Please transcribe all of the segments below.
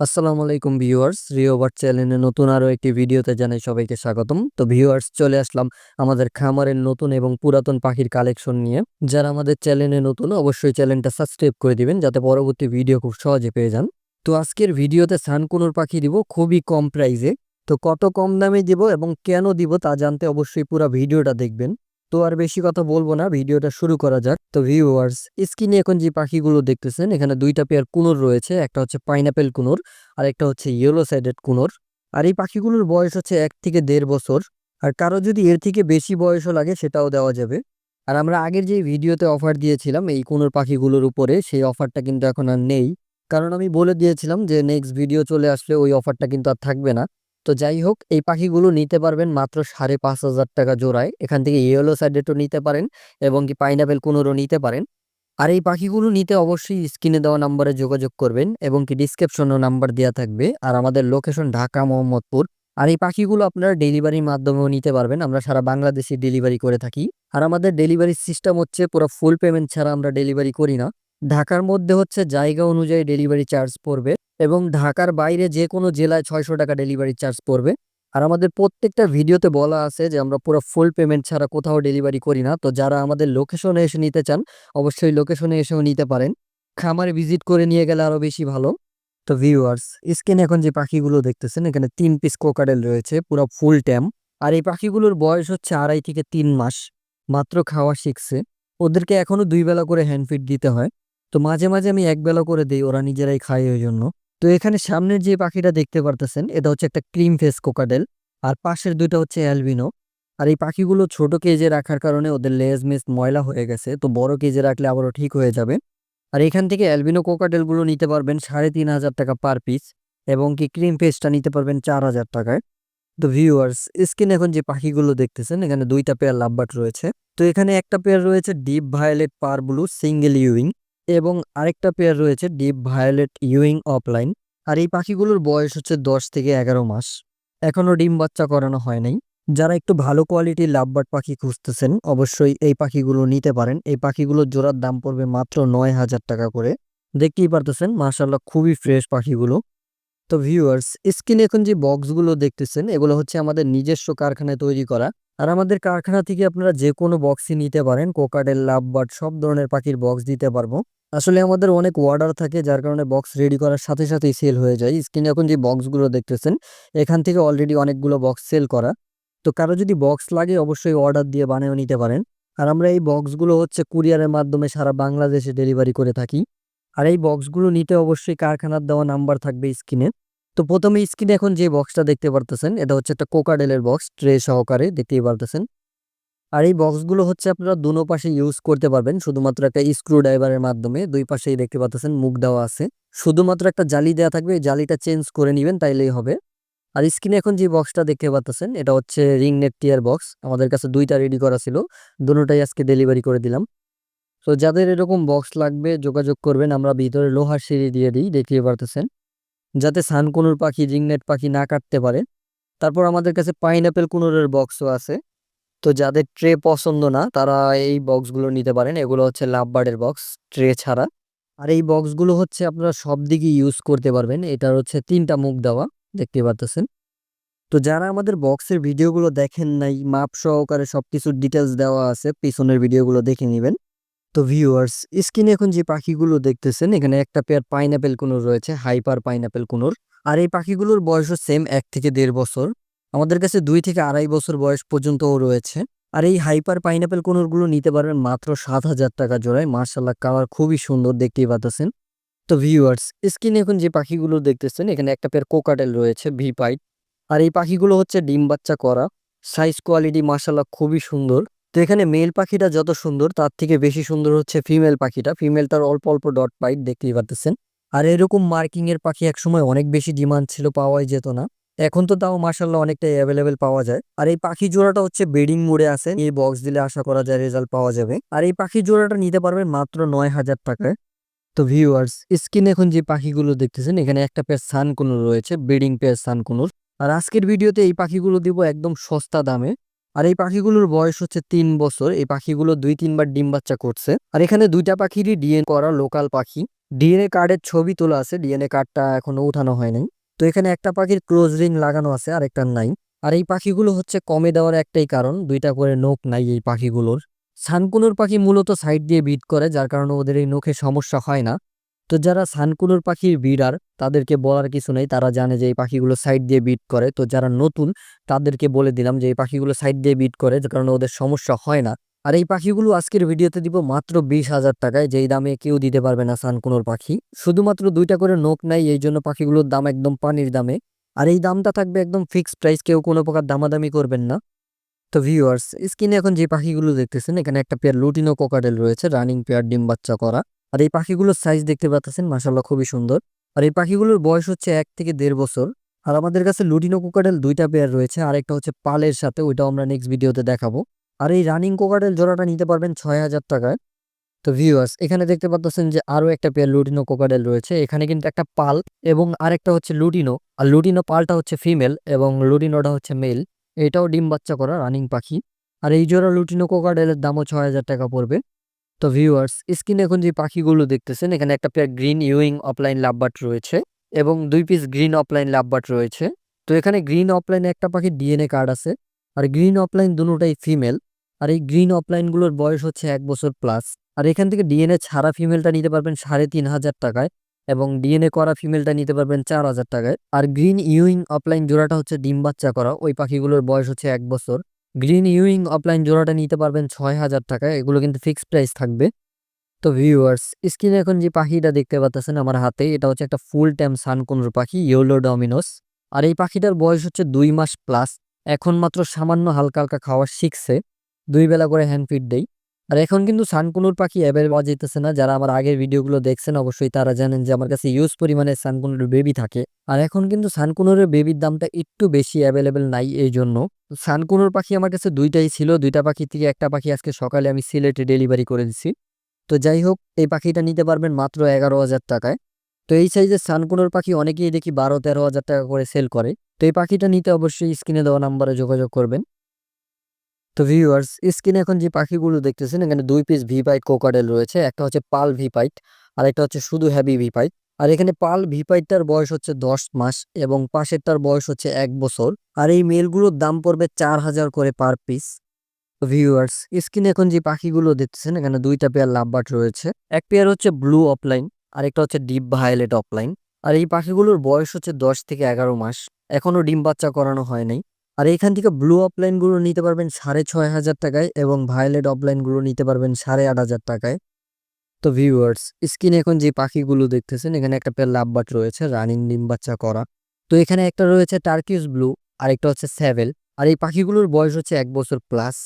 আসসালামু আলাইকুম ভিউয়ার্স রিওভার চ্যানেলে নতুন আরও একটি ভিডিওতে জানাই সবাইকে স্বাগতম। তো ভিউয়ার্স, চলে আসলাম আমাদের খামারের নতুন এবং পুরাতন পাখির কালেকশন নিয়ে। যারা আমাদের চ্যানেলে নতুন, অবশ্যই চ্যানেলটা সাবস্ক্রাইব করে দিবেন, যাতে পরবর্তী ভিডিও খুব সহজে পেয়ে যান। তো আজকের ভিডিওতে সানকুনোর পাখি দিব খুবই কম প্রাইসে তো কত কম দামে দিব এবং কেন দিব তা জানতে অবশ্যই পুরো ভিডিওটা দেখবেন। তো আর বেশি কথা বলব না, ভিডিওটা শুরু করা যাক। তো ভিউয়ার্স স্ক্রিনে এখন যে পাখিগুলো দেখতেছেন, এখানে দুইটা পেয়ার কুনোর রয়েছে, একটা হচ্ছে পাইনাপেল কুনোর, আর একটা হচ্ছে ইয়েলো সাইডেড কুনোর। আর এই পাখিগুলোর বয়স হচ্ছে এক থেকে দেড় বছর, আর কারও যদি এর থেকে বেশি বয়সও লাগে, সেটাও দেওয়া যাবে। আর আমরা আগের যে ভিডিওতে অফার দিয়েছিলাম, এই কুনোর পাখিগুলোর উপরে, সেই অফারটা কিন্তু এখন আর নেই। কারণ আমি বলে দিয়েছিলাম যে নেক্সট ভিডিও চলে আসলে ওই অফারটা কিন্তু আর থাকবে না। তো যাই হোক, এই পাখিগুলো নিতে পারবেন মাত্র সাড়ে পাঁচ হাজার টাকা জোড়ায়। এখান থেকে ইয়েলো সাইডেটও নিতে পারেন এবং কি পাইনাপেল কুনোরও নিতে পারেন। আর এই পাখিগুলো নিতে অবশ্যই স্ক্রিনে দেওয়া নাম্বারে যোগাযোগ করবেন এবং কি ডিসক্রিপশনেও নাম্বার দেওয়া থাকবে। আর আমাদের লোকেশন ঢাকা, মোহাম্মদপুর। আর এই পাখিগুলো আপনারা ডেলিভারির মাধ্যমেও নিতে পারবেন। আমরা সারা বাংলাদেশে ডেলিভারি করে থাকি। আর আমাদের ডেলিভারি সিস্টেম হচ্ছে পুরো ফুল পেমেন্ট ছাড়া আমরা ডেলিভারি করি না। ঢাকার মধ্যে হচ্ছে জায়গা অনুযায়ী ডেলিভারি চার্জ পড়বে। এবং ঢাকার বাইরে যে কোনো জেলায় ছয়শো টাকা ডেলিভারি চার্জ পড়বে। আর আমাদের প্রত্যেকটা ভিডিওতে বলা আছে যে আমরা পুরো ফুল পেমেন্ট ছাড়া কোথাও ডেলিভারি করি না। তো যারা আমাদের লোকেশনে এসে নিতে চান, অবশ্যই লোকেশনে এসেও নিতে পারেন। খামারে ভিজিট করে নিয়ে গেলে আরও বেশি ভালো। তো ভিউয়ার্স স্ক্রিনে এখন যে পাখিগুলো দেখতেছেন, এখানে তিন পিস কোকাডেল রয়েছে, পুরো ফুল ট্যাম আর এই পাখিগুলোর বয়স হচ্ছে আড়াই থেকে তিন মাস, মাত্র খাওয়া শিখছে। ওদেরকে এখনও দুই বেলা করে হ্যান্ড ফিড দিতে হয়। তো মাঝে মাঝে আমি এক বেলা করে দিই, ওরা নিজেরাই খায় ওই জন্য। তো এখানে সামনের যে পাখিটা দেখতে পারতেছেন, এটা হচ্ছে একটা ক্রিম ফেস কোকাডেল আর পাশের দুইটা হচ্ছে অ্যালবিনো। আর এই পাখিগুলো ছোট কেজে রাখার কারণে ওদের লেজ মেজ ময়লা হয়ে গেছে। তো বড় কেজে রাখলে আবারও ঠিক হয়ে যাবে। আর এখান থেকে অ্যালবিনো কোকাডেলগুলো নিতে পারবেন সাড়ে তিন হাজার টাকা পার পিস এবং কি ক্রিম পেস্টটা নিতে পারবেন চার হাজার টাকায়। তো ভিউয়ার্স, স্কিন এখন যে পাখিগুলো দেখতেছেন, এখানে দুইটা পেয়ার লাভবাট রয়েছে। তো এখানে একটা পেয়ার রয়েছে deep violet parblue single Ewing. এবং আরেকটা পেয়ার রয়েছে ডিপ ভায়োলেট ইউইং অফলাইন আর এই পাখিগুলোর বয়স হচ্ছে দশ থেকে এগারো মাস। এখনও ডিম বাচ্চা করানো হয় নাই। যারা একটু ভালো কোয়ালিটির লাভবার্ড পাখি খুঁজতেছেন, অবশ্যই এই পাখিগুলো নিতে পারেন। এই পাখিগুলোর জোড়ার দাম পড়বে মাত্র নয় হাজার টাকা করে। দেখতেই পারতেছেন মার্শাল্লাহ খুবই ফ্রেশ পাখিগুলো। তো ভিউয়ার্স স্ক্রিনে এখন যে বক্সগুলো দেখতেছেন, এগুলো হচ্ছে আমাদের নিজস্ব কারখানায় তৈরি করা। আর আমাদের কারখানা থেকে আপনারা যে কোনো বক্সই নিতে পারেন। কোকাডেল লাভবার্ড সব ধরনের পাখির বক্স দিতে পারব। আসলে আমাদের অনেক অর্ডার থাকে, যার কারণে বক্স রেডি করার সাথে সাথেই সেল হয়ে যায়। স্ক্রিনে এখন যে বক্সগুলো দেখতেছেন, এখান থেকে অলরেডি অনেকগুলো বক্স সেল করা। তো কারও যদি বক্স লাগে, অবশ্যই অর্ডার দিয়ে বানিয়ে নিতে পারেন। আর আমরা এই বক্সগুলো হচ্ছে কুরিয়ারের মাধ্যমে সারা বাংলাদেশে ডেলিভারি করে থাকি। আর এই বক্সগুলো নিতে অবশ্যই কারখানার দেওয়া নাম্বার থাকবে স্ক্রিনে তো প্রথমে স্ক্রিনে এখন যে বক্সটা দেখতে পারতেছেন, এটা হচ্ছে একটা কোকাডেলের বক্স ট্রে সহকারে, দেখতেই পারতেছেন। আর এই বক্সগুলো হচ্ছে আপনারা দুনো পাশে ইউজ করতে পারবেন। শুধুমাত্র একটা স্ক্রু ড্রাইভারের মাধ্যমে দুই পাশেই দেখতে পাচ্ছেন মুখ দেওয়া আছে। শুধুমাত্র একটা জালি দেওয়া থাকবে, এই জালিটা চেঞ্জ করে নেবেন, তাইলেই হবে। আর স্ক্রিনে এখন যে বক্সটা দেখতে পাচ্ছেন, এটা হচ্ছে রিং নেট টিয়ার বক্স আমাদের কাছে দুইটা রেডি করা ছিল দুটোটাই আজকে ডেলিভারি করে দিলাম। তো যাদের এরকম বক্স লাগবে, যোগাযোগ করবেন, আমরা ভিতরে লোহার সিঁড়ি দিয়ে দিই, দেখিয়ে পারতেছেন। যাতে সানকুনুর পাখি রিংনেট পাখি না কাটতে পারে। তারপর আমাদের কাছে পাইনাপেল কুনুরের বক্সও আছে। তো যাদের ট্রে পছন্দ না, তারা এই বক্সগুলো নিতে পারেন। এগুলো হচ্ছে লাভবার্ডের বক্স, ট্রে ছাড়া। আর এই বক্সগুলো হচ্ছে আপনারা সব দিকে ইউজ করতে পারবেন। এটার হচ্ছে তিনটা মুখ দেওয়া দেখতে পারতেছেন। তো যারা আমাদের বক্সের ভিডিওগুলো দেখেন নাই, মাপ সহকারে সব কিছুর ডিটেলস দেওয়া আছে, পিছনের ভিডিওগুলো দেখে নেবেন। তো ভিউয়ার্স স্ক্রিনে এখন যে পাখিগুলো দেখতেছেন, এখানে একটা পেয়ার পাইনাপেল কুনুর রয়েছে হাইপার পাইনাপেল কুনুর। আর এই পাখিগুলোর বয়সও সেম এক থেকে দেড় বছর। আমাদের কাছে দুই থেকে আড়াই বছর বয়স পর্যন্তও রয়েছে। আর এই হাইপার পাইনাপেল কোনোরগুলো নিতে পারবেন মাত্র সাত হাজার টাকা জোড়ায়। মার্শাল্লাহ কালার খুবই সুন্দর দেখতেই পাচ্ছেন তো ভিউয়ার্স স্ক্রিনে এখন যে পাখিগুলো দেখতেছেন, এখানে একটা পেয়ার কোকাটেল রয়েছে ভি পাইট আর এই পাখিগুলো হচ্ছে ডিম বাচ্চা করা। সাইজ কোয়ালিটি মার্শাল্লাহ খুবই সুন্দর। তো এখানে মেল পাখিটা যত সুন্দর, তার থেকে বেশি সুন্দর হচ্ছে ফিমেল পাখিটা। ফিমেলটার অল্প অল্প ডট পাইট দেখতেই পাচ্ছেন আর এরকম মার্কিংয়ের পাখি একসময় অনেক বেশি ডিমান্ড ছিল, পাওয়াই যেত না। এখন তো তাও মার্শাল্লাহ অনেকটাই অ্যাভেলেবেল পাওয়া যায়। আর এই পাখি জোড়াটা হচ্ছে বেডিং মোড়ে আছে। এই বক্স দিলে আশা করা যায় রেজাল্ট পাওয়া যাবে। আর এই পাখি জোড়াটা নিতে পারবেন মাত্র নয় হাজার টাকায়। তো ভিউয়ার্স স্ক্রিনে এখন যে পাখিগুলো দেখতেছেন, এখানে একটা পেয়ার সানকুনুর রয়েছে ব্রিডিং পেয়ার সানকুনুর। আর আজকের ভিডিওতে এই পাখিগুলো দিব একদম সস্তা দামে। আর এই পাখিগুলোর বয়স হচ্ছে তিন বছর। এই পাখিগুলো দুই, তিনবার ডিম বাচ্চা করছে। আর এখানে দুইটা পাখিরই ডিএন করা লোকাল পাখি। ডিএনএ কার্ডের ছবি তোলা আছে। ডিএনএ কার্ডটা এখনও উঠানো হয় নাই। তো এখানে একটা পাখির ক্লোজ রিং লাগানো আছে আর একটা নাই। আর এই পাখিগুলো হচ্ছে কমে দেওয়ার একটাই কারণ, দুইটা করে নোক নাই এই পাখিগুলোর। সানকুনোর পাখি মূলত সাইড দিয়ে বিট করে, যার কারণে ওদের এই নখে সমস্যা হয় না। তো যারা সানকুনোর পাখির বিডার তাদেরকে বলার কিছু নেই, তারা জানে যে এই পাখিগুলো সাইড দিয়ে বিট করে। তো যারা নতুন, তাদেরকে বলে দিলাম যে এই পাখিগুলো সাইড দিয়ে বিট করে, যার কারণে ওদের সমস্যা হয় না। আর এই পাখিগুলো আজকের ভিডিওতে দিব মাত্র বিশ হাজার টাকায়। যেই দামে কেউ দিতে পারবে না সানকুনোর পাখি। শুধুমাত্র দুইটা করে নোক নাই, এই জন্য পাখিগুলোর দাম একদম পানির দামে। আর এই দামটা থাকবে একদম ফিক্সড প্রাইস কেউ কোনো প্রকার দামাদামি করবেন না। তো ভিউয়ার্স স্ক্রিনে এখন যে পাখিগুলো দেখতেছেন, এখানে একটা পেয়ার লুটিনো কোকাডেল রয়েছে রানিং পেয়ার ডিম বাচ্চা করা। আর এই পাখিগুলোর সাইজ দেখতে পাচ্ছেন মাসাল্লাহ খুবই সুন্দর। আর এই পাখিগুলোর বয়স হচ্ছে এক থেকে দেড় বছর। আর আমাদের কাছে লুটিনো কোকাডেল দুইটা পেয়ার রয়েছে আর একটা হচ্ছে পালের সাথে, ওইটাও আমরা নেক্সট ভিডিওতে দেখাবো। আর এই রানিং কোকাডেল জোড়াটা নিতে পারবেন ছয় হাজার টাকায়। তো ভিউয়ার্স এখানে দেখতে পাচ্ছেন যে আরও একটা পেয়ার লুটিনো কোকাডেল রয়েছে। এখানে কিন্তু একটা পাল এবং আরেকটা হচ্ছে লুটিনো আর লুটিনো পালটা হচ্ছে ফিমেল এবং লুটিনোটা হচ্ছে মেল এটাও ডিম বাচ্চা করা রানিং পাখি। আর এই জোড়া লুটিনো কোকাডেলের দামও ছয় হাজার টাকা পড়বে। তো ভিউয়ার্স স্ক্রিনে এখন যে পাখিগুলো দেখতেছেন, এখানে একটা pair green euwing opaline lovebird রয়েছে এবং দুই পিস গ্রিন অফলাইন লাভবাট রয়েছে। তো এখানে গ্রিন অফলাইনে একটা পাখির ডিএনএ কার্ড আছে। আর গ্রিন অফলাইন দুটোটাই ফিমেল আর এই গ্রিন অফলাইনগুলোর বয়স হচ্ছে এক বছর প্লাস। আর এখান থেকে ডিএনএ ছাড়া ফিমেলটা নিতে পারবেন সাড়ে তিন হাজার টাকায় এবং ডিএনএ করা ফিমেলটা নিতে পারবেন চার হাজার টাকায়। আর গ্রিন ইউইং অফলাইন জোড়াটা হচ্ছে ডিম বাচ্চা করা, ওই পাখিগুলোর বয়স হচ্ছে এক বছর। গ্রিন ইউইং অফলাইন জোড়াটা নিতে পারবেন ছয় হাজার টাকায়, এগুলো কিন্তু ফিক্সড প্রাইস থাকবে। তো ভিউয়ার্স, স্ক্রিনে এখন যে পাখিটা দেখতে পাচ্ছেন আমার হাতে, এটা হচ্ছে একটা ফুল টাইম সানকুনুর পাখি, ইয়োলো ডমিনোস। আর এই পাখিটার বয়স হচ্ছে দুই মাস প্লাস, এখন মাত্র সামান্য হালকা হালকা খাওয়া শিখছে। দুই বেলা করে হ্যান্ড ফিড দেই। আর এখন কিন্তু সানকুনুর পাখি অ্যাভেলেবল পাওয়া যেতেছে না, যারা আমার আগের ভিডিওগুলো দেখছেন অবশ্যই তারা জানেন যে আমার কাছে ইউজ পরিমাণে সানকুনুর বেবি থাকে। আর এখন কিন্তু সানকুনুরের বেবির দামটা একটু বেশি অ্যাভেলেবেল নাই এই জন্য সানকুনুর পাখি আমার কাছে দুইটাই ছিল, দুইটা পাখি থেকে একটা পাখি আজকে সকালে আমি সিলেটে ডেলিভারি করে দিছি। তো যাই হোক, এই পাখিটা নিতে পারবেন মাত্র এগারো হাজার টাকায়। তো এই সাইজের সানকুনোর পাখি অনেকেই দেখি বারো তেরো হাজার টাকা করে সেল করে। তো এই পাখিটা নিতে অবশ্যই স্ক্রিনে দেওয়া নাম্বারে যোগাযোগ করবেন। তো ভিউয়ার্স স্ক্রিনে এখন যে পাখিগুলো দেখতেছেন, এখানে দুই পিস ভি পাইট কোকাডেল রয়েছে, একটা হচ্ছে পাল ভি পাইট আর একটা হচ্ছে শুধু হ্যাভি ভি পাইট আর এখানে পাল ভি পাইটটার বয়স হচ্ছে দশ মাস এবং পাশেরটার বয়স হচ্ছে এক বছর, আর এই মেলগুলোর দাম পড়বে চার হাজার করে পার পিস ভিউয়ার্স স্ক্রিনে এখন যে পাখিগুলো দেখতেছেন, এখানে দুইটা পেয়ার লাভবার্ড রয়েছে, এক পেয়ার হচ্ছে ব্লু অফলাইন আর একটা হচ্ছে ডিপ ভায়োলেট অফলাইন আর এই পাখিগুলোর বয়স হচ্ছে দশ থেকে এগারো মাস, এখনও ডিম বাচ্চা করানো হয় নাই। আর এখান থেকে ব্লু অফলাইনগুলো নিতে পারবেন সাড়ে ছয় হাজার টাকায় এবং ভায়োলেট অফলাইনগুলো নিতে পারবেন সাড়ে আট হাজার টাকায়। তো ভিউয়ার্স স্ক্রিনে এখন যে পাখিগুলো দেখতেছেন, এখানে একটা পেয়ার লাভবার্ড রয়েছে রানিং ডিম বাচ্চা করা। তো এখানে একটা রয়েছে টার্কিস ব্লু আর একটা হচ্ছে স্যাভেল আর এই পাখিগুলোর বয়স হচ্ছে এক বছর প্লাস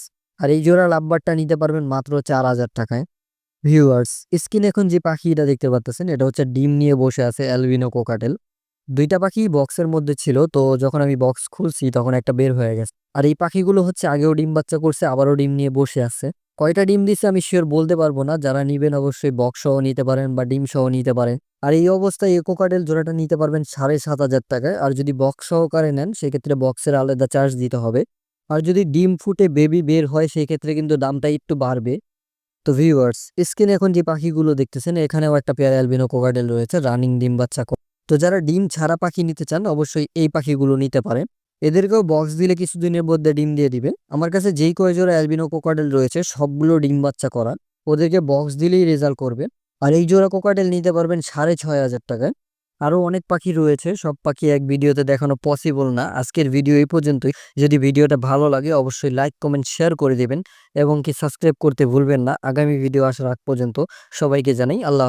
আর এই জোড়া লাভবারটা নিতে পারবেন মাত্র চার হাজার টাকায়। ভিউয়ার্স স্ক্রিন এখন যে পাখিটা দেখতে পাচ্ছেন এটা হচ্ছে ডিম নিয়ে বসে আছে অ্যালবিনো কোকাটেল দুইটা পাখি বক্সের মধ্যে ছিল, তো যখন আমি বক্স খুলছি তখন একটা বের হয়ে গেছে। আর এই পাখিগুলো হচ্ছে আগেও ডিম বাচ্চা করছে, আবারও ডিম নিয়ে বসে আছে। কয়টা ডিম দিচ্ছে আমি শিওর বলতে পারব না, যারা নিবেন অবশ্যই বক্স সহ নিতে পারেন বা ডিম সহ নিতে পারেন। আর এই অবস্থায় ইকো কার্ডেল জোড়াটা নিতে পারবেন সাড়ে সাত হাজার টাকায়। আর যদি বক্স সহকারে নেন, সেক্ষেত্রে বক্সের আলাদা চার্জ দিতে হবে। আর যদি ডিম ফুটে বেবি বের হয় সেই ক্ষেত্রে কিন্তু দামটা একটু বাড়বে। তো ভিউয়ার্স স্ক্রিনে এখন যে পাখিগুলো দেখতেছেন, এখানেও একটা পেয়ার অ্যালবিনো কোকাডেল রয়েছে রানিং ডিম বাচ্চা তো যারা ডিম ছাড়া পাখি নিতে চান, অবশ্যই এই পাখিগুলো নিতে পারেন। এদেরকেও বক্স দিলে কিছুদিনের মধ্যে ডিম দিয়ে দিবে আমার কাছে যেই কয় জোড়া অ্যালবিনো কোকাডেল রয়েছে, সবগুলো ডিম বাচ্চা করা। ওদেরকে বক্স দিলেই রেজাল্ট করবে। আর এই জোড়া কোকাডেল নিতে পারবেন সাড়ে ছয় হাজার টাকায়। আরও অনেক পাখি রয়েছে, সব পাখি এক ভিডিওতে দেখানো পসিবল না। আজকের ভিডিও এই পর্যন্তই। যদি ভিডিওটা ভালো লাগে, অবশ্যই লাইক কমেন্ট শেয়ার করে দেবেন এবং কি সাবস্ক্রাইব করতে ভুলবেন না। আগামী ভিডিও আসার আগ পর্যন্ত সবাইকে জানাই আল্লাহ